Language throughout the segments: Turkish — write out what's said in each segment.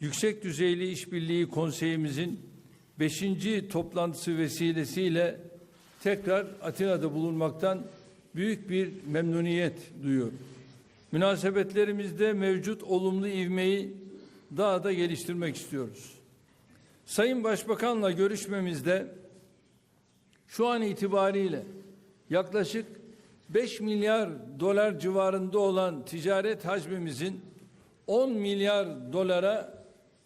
Yüksek Düzeyli İşbirliği Konseyimizin 5. toplantısı vesilesiyle tekrar Atina'da bulunmaktan büyük bir memnuniyet duyuyorum. Münasebetlerimizde mevcut olumlu ivmeyi daha da geliştirmek istiyoruz. Sayın Başbakan'la görüşmemizde şu an itibariyle yaklaşık 5 milyar dolar civarında olan ticaret hacmimizin 10 milyar dolara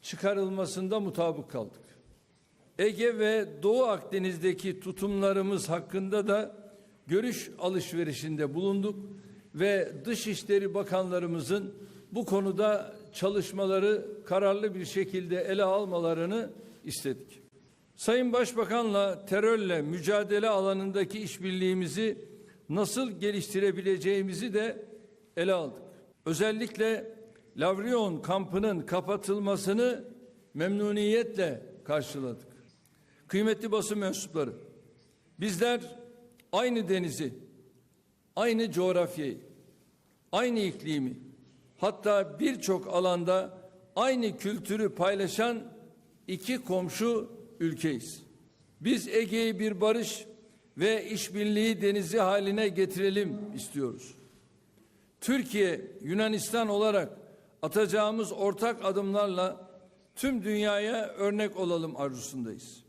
çıkarılmasında mutabık kaldık. Ege ve Doğu Akdeniz'deki tutumlarımız hakkında da görüş alışverişinde bulunduk ve Dışişleri Bakanlarımızın bu konuda çalışmaları kararlı bir şekilde ele almalarını istedik. Sayın Başbakan'la terörle mücadele alanındaki işbirliğimizi nasıl geliştirebileceğimizi de ele aldık. Özellikle Lavrion kampının kapatılmasını memnuniyetle karşıladık. Kıymetli basın mensupları, bizler aynı denizi, aynı coğrafyayı, aynı iklimi, hatta birçok alanda aynı kültürü paylaşan iki komşu ülkeyiz. Biz Ege'yi bir barış ve işbirliği denizi haline getirelim istiyoruz. Türkiye, Yunanistan olarak atacağımız ortak adımlarla tüm dünyaya örnek olalım arzusundayız.